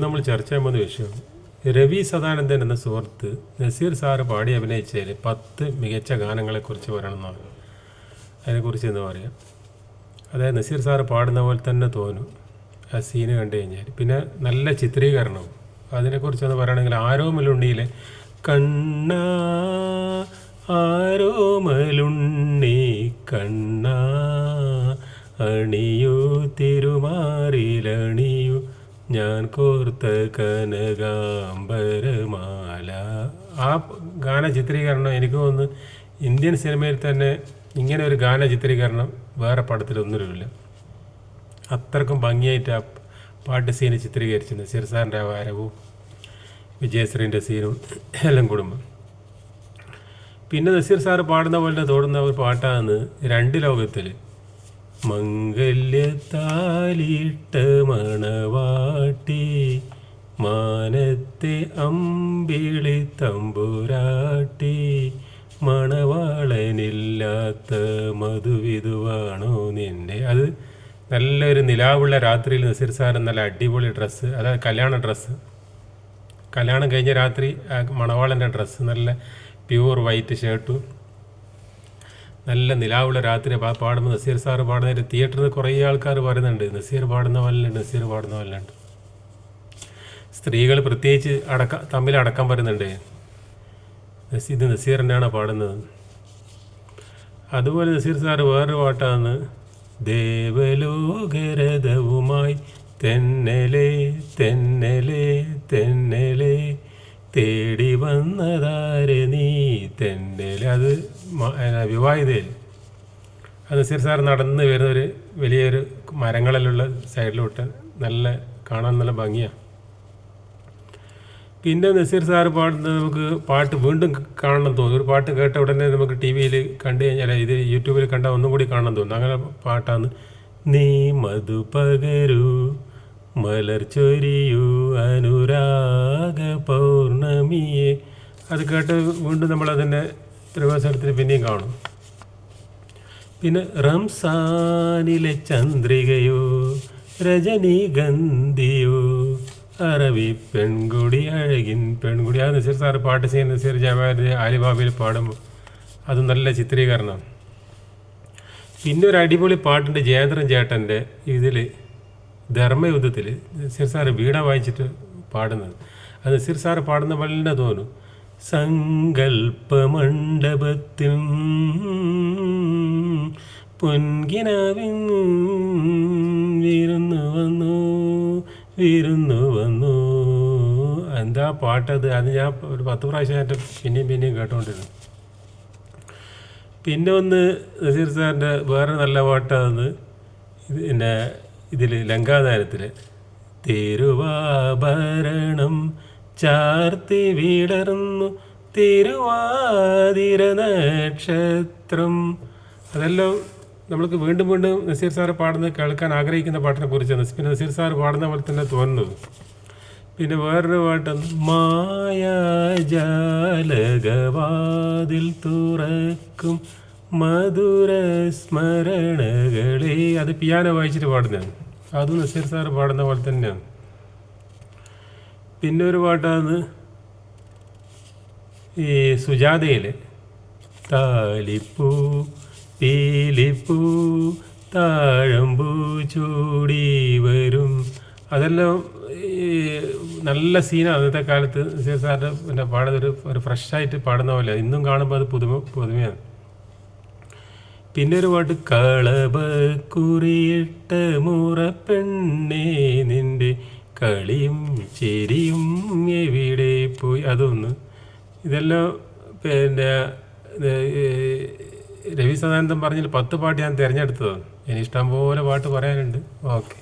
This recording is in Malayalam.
നമ്മൾ ചർച്ച ചെയ്യാൻ പോകുന്ന വിഷയം രവി സദാനന്ദൻ എന്ന സുഹൃത്ത് നസീർ സാറ് പാടി അഭിനയിച്ചതിൽ പത്ത് മികച്ച ഗാനങ്ങളെക്കുറിച്ച് പറയണമെന്നാണ്. അതിനെക്കുറിച്ച് എന്ന് പറയാം. അതായത് നസീർ സാറ് പാടുന്ന പോലെ തന്നെ തോന്നും. ആ സീന് കണ്ടു കഴിഞ്ഞാൽ. പിന്നെ നല്ല ചിത്രീകരണവും. അതിനെക്കുറിച്ചൊന്ന് പറയുകയാണെങ്കിൽ ആരോമലുണ്ണിയിലെ കണ്ണ ആരോമലുണ്ണി കണ്ണ അണിയൂ തിരുമാറിലണിയൂ ഞാൻ കോർത്ത കനകാംബരമാല ആ ഗാന ചിത്രീകരണം എനിക്ക് തോന്നുന്നു ഇന്ത്യൻ സിനിമയിൽ തന്നെ ഇങ്ങനെ ഒരു ഗാന ചിത്രീകരണം വേറെ പടത്തിലൊന്നുമില്ല അത്രക്കും ഭംഗിയായിട്ട് ആ പാട്ട് സീന് ചിത്രീകരിച്ചിരുന്നു. സിർസാറിന്റെ ആ വരവും വിജയശ്രീന്റെ സീനും എല്ലാം കുടുംബം പിന്നെ നസീർ സാറ് പാടുന്ന പോലെ തോടുന്ന ഒരു പാട്ടാണ് രണ്ട് ലോകത്തിൽ മംഗല്യത്താലിട്ട മണവാട്ടി അമ്പിളി തമ്പുരാട്ടി മണവാളനില്ലാത്ത മധുവിധുവാണോ നിന്നെ? അത് നല്ലൊരു നിലാവുള്ള രാത്രിയിൽ നസീർ സാർ നല്ല അടിപൊളി ഡ്രസ്സ് അതായത് കല്യാണ ഡ്രസ്സ് കല്യാണം കഴിഞ്ഞ രാത്രി മണവാളന്റെ ഡ്രസ്സ് നല്ല പ്യൂർ വൈറ്റ് ഷർട്ടും നല്ല നിലാവുള്ള രാത്രി പാടുമ്പോൾ നസീർ സാറ് പാടുന്നതിന്റെ തിയേറ്ററിൽ കുറേ ആൾക്കാർ പറയുന്നുണ്ട്. നസീർ പാടുന്ന പോലുണ്ട് നസീർ പാടുന്ന പോലുണ്ട് സ്ത്രീകൾ പ്രത്യേകിച്ച് അടക്ക തമ്മിൽ അടക്കം വരുന്നുണ്ട്. ഇത് നസീറിന്റെയാണ് പാടുന്നത്. അതുപോലെ നസീർ സാറ് വേറൊരു പാട്ടാണ്. ദേവലോകരഥവുമായി തെന്നലേ തെന്നലെ തെന്നലെ തേടി വന്നതാരെ നീ? തെന്നലെ അത് വിവാഹിതയിൽ. അത് നസീർ സാർ നടന്ന് വരുന്ന ഒരു വലിയൊരു മരങ്ങളെല്ലാം സൈഡിലോട്ട് നല്ല കാണാൻ നല്ല ഭംഗിയാണ് പിന്നെ നസീർ സാർ പാടുന്നത് നമുക്ക് പാട്ട് വീണ്ടും കാണണം തോന്നും ഒരു പാട്ട് കേട്ട ഉടനെ നമുക്ക് ടി വിയിൽ കണ്ടു കഴിഞ്ഞാൽ ഇത് യൂട്യൂബിൽ കണ്ടാൽ ഒന്നും കൂടി കാണണം തോന്നും അങ്ങനെ പാട്ടാണ്. നീ മധു പകരൂ മലർ ചൊരിയൂ അനുരാഗ പൗർണമിയെ. അത് കേട്ട് വീണ്ടും നമ്മളതിന്റെ പ്രവേശനത്തിന് പിന്നെയും കാണും. പിന്നെ റംസാനിലെ ചന്ദ്രികയോ രജനീഗന്ധിയോ അറബി പെൺകുടി അഴകിൻ പെൺകുടി. അത് നസീർ സാറ് പാട്ട് ചെയ്യുന്ന നസീർ ജവാദ് ആലിബാബയിൽ പാടുമ്പോൾ അത് നല്ല ചിത്രീകരണം. പിന്നെ ഒരു അടിപൊളി പാട്ടുണ്ട് ജയേന്ദ്രൻ ചേട്ടന്റെ ഇതിൽ ധർമ്മയുദ്ധത്തിൽ നസീർ സാറ് വീട വായിച്ചിട്ട് പാടുന്നത്. അത് നസീർ സാറ് പാടുന്ന പോലെ തോന്നും. സങ്കൽപ്പമണ്ഡപത്തിൽ പൊൻകിനാവിൻ വിരുന്നു വന്നു വിരുന്നു എന്താ പാട്ടത് അത്? ഞാൻ ഒരു പത്ത് പ്രാവശ്യമായിട്ട് പിന്നെയും പിന്നെയും കേട്ടോണ്ടിരുന്നു. പിന്നെ ഒന്ന് നസീർ സാറിന്റെ വേറെ നല്ല പാട്ടാണ് ഇത് പിന്നെ ഇതിൽ ലങ്കാതാരത്തിൽ തിരുവാഭരണം ചാർത്തി വിടർന്നു തിരുവാതിര നക്ഷത്രം. അതെല്ലാം നമ്മൾക്ക് വീണ്ടും വീണ്ടും നസീർ സാറ് പാടുന്നത് കേൾക്കാൻ ആഗ്രഹിക്കുന്ന പാട്ടിനെ കുറിച്ചാണ്. പിന്നെ നസീർ സാർ പാടുന്ന പോലെ തന്നെ തോന്നുന്നത് പിന്നെ വേറൊരു പാട്ടാണ് മായാജാലകവാതിൽ തുറക്കും മധുര സ്മരണകളെ. അത് പിയാനോ വായിച്ചിട്ട് പാടുന്നതാണ്. അതും നസീർ സാർ പാടുന്ന പോലെ തന്നെയാണ്. പിന്നെ ഒരു പാട്ടാണ് ഈ സുജാതയിലെ താലിപ്പൂ പീലിപ്പൂ താഴമ്പൂ ചൂടി വരും. അതെല്ലാം നല്ല സീനാണ് അന്നത്തെ കാലത്ത് നസീർ സാറിന്റെ പിന്നെ പാടുന്ന ഒരു ഒരു ഫ്രഷായിട്ട് പാടുന്ന പോലെ. ഇന്നും കാണുമ്പോൾ അത് പുതുമ പുതുമയാണ്. പിന്നെ ഒരു പാട്ട് കളപ കുറിയിട്ട് മുറ പെണ്ണേ നിന്റെ കളിയും ചിരിയും എവിടെ പോയി? അതൊന്ന്. ഇതെല്ലാം പിന്നെ രവി സദാനന്ദൻ പറഞ്ഞതിൽ പത്ത് പാട്ട് ഞാൻ തിരഞ്ഞെടുത്തതാണ്. ഇനി ഇഷ്ടം പോലെ പാട്ട് പറയാനുണ്ട്. ഓക്കെ.